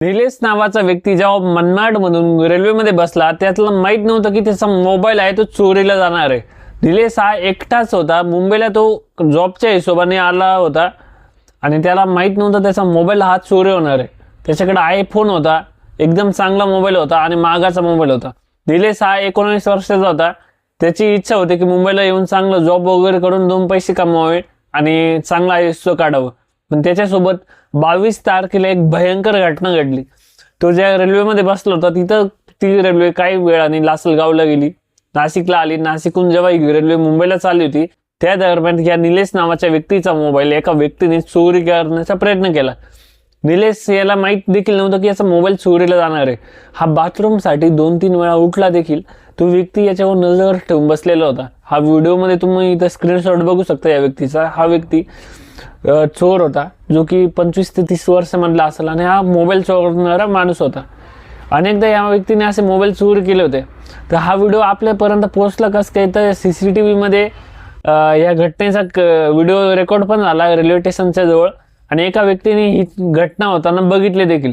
निलेश नावाचा व्यक्ती जेव्हा मन्नाड मधून रेल्वेमध्ये बसला त्यातला माहीत नव्हतं की त्याचा मोबाईल आहे तो चोरीला जाणार आहे. निलेश हा एकटाच होता. मुंबईला तो जॉबच्या हिशोबाने आला होता आणि त्याला माहीत नव्हतं त्याचा मोबाईल हा चोरी होणार आहे. त्याच्याकडे आयफोन होता एकदम चांगला मोबाईल होता आणि मागाचा मोबाईल होता. निलेश हा एकोणीस वर्षाचा होता. त्याची इच्छा होती की मुंबईला येऊन चांगलं जॉब वगैरे करून दोन पैसे कमवावे आणि चांगला आयुष्य काढावं. पण त्याच्यासोबत बावीस तारखेला एक भयंकर घटना घडली. तो ज्या रेल्वेमध्ये बसला होता तिथं ती रेल्वे काही वेळाने लासलगावला गेली. नाशिकला आली. नाशिकहून जेव्हा ही रेल्वे मुंबईला चालली होती त्या दरम्यान या निलेश नावाच्या व्यक्तीचा मोबाईल एका व्यक्तीने चोरी करण्याचा प्रयत्न केला. निलेश याला माहीत देखील नव्हतं की याचा मोबाईल चोरीला जाणार आहे. हा बाथरूमसाठी दोन तीन वेळा उठला देखील. तो व्यक्ती याच्यावर नजर ठेवून बसलेला होता. हा व्हिडिओमध्ये तुम्ही इथं स्क्रीनशॉट बघू शकता या व्यक्तीचा. हा व्यक्ती चोर होता जो की पंचवीस ते तीस वर्षामधला असेल आणि हा मोबाईल चोरणारा माणूस होता. अनेकदा या व्यक्तीने असे मोबाईल चोर केले होते. तर हा व्हिडिओ आपल्यापर्यंत पोहोचला कसं काय तर सी सी टी व्हीमध्ये या घटनेचा व्हिडिओ रेकॉर्ड पण झाला रेल्वे स्टेशनच्या जवळ. आणि एका व्यक्तीने ही घटना होताना बघितले देखील.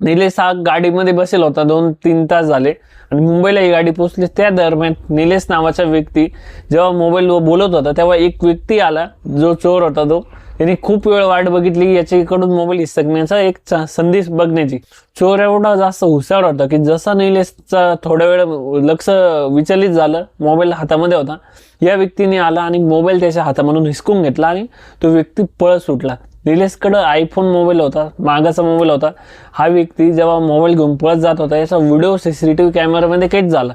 निलेश हा गाडीमध्ये बसेल होता दोन तीन तास झाले. आणि मुंबईला ही गाडी पोहोचली. त्या दरम्यान निलेश नावाचा व्यक्ती जेव्हा मोबाईल बोलत होता तेव्हा एक व्यक्ती आला जो चोर होता तो. त्यांनी खूप वेळ वाट बघितली याच्याकडून मोबाईल हिसकण्याचा एक चा- बघण्याची. चोर एवढा जास्त हुशार होता की जसा निलेशचा थोड्या वेळ लक्ष विचलित झालं मोबाईल हातामध्ये होता या व्यक्तीने आला आणि मोबाईल त्याच्या हातामधून हिसकून घेतला आणि तो व्यक्ती पळत सुटला. निलेशकडं आयफोन मोबाईल होता मागाचा मोबाईल होता. हा व्यक्ती जेव्हा मोबाईल घेऊन पळत जात होता याचा video C C T V कॅमेरामध्ये कैद झाला.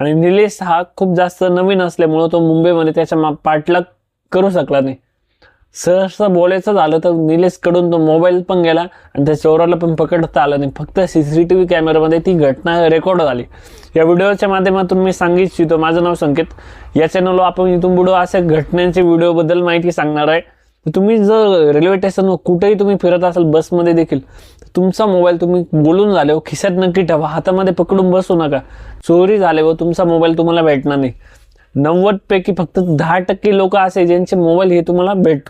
आणि निलेश हा खूप जास्त नवीन असल्यामुळं तो मुंबईमध्ये त्याच्या मा- पाठलाग करू शकला नाही. सहसा बोलायचं झालं तर निलेशकडून तो मोबाईल पण गेला आणि त्या चोराला पण पकडता आलं नाही. फक्त सी सी टी व्ही कॅमेरामध्ये ती घटना रेकॉर्ड झाली. या व्हिडिओच्या माध्यमातून मी सांगू इच्छितो माझं नाव संकेत. या चॅनलवर आपण इथून बुडो अशा घटनांच्या व्हिडिओबद्दल माहिती सांगणार आहे. तर तुम्ही जर रेल्वे स्टेशनवर कुठेही तुम्ही फिरत असाल बसमध्ये देखील तुमचा मोबाईल तुम्ही बोलून झाल्यावर खिशात नक्की ठेवा. हातामध्ये पकडून बसू नका. चोरी झाल्यावर तुमचा मोबाईल तुम्हाला भेटणार नाही. नव्वदपैकी फक्त दहा टक्के लोक असे ज्यांचे मोबाईल हे तुम्हाला भेटतात.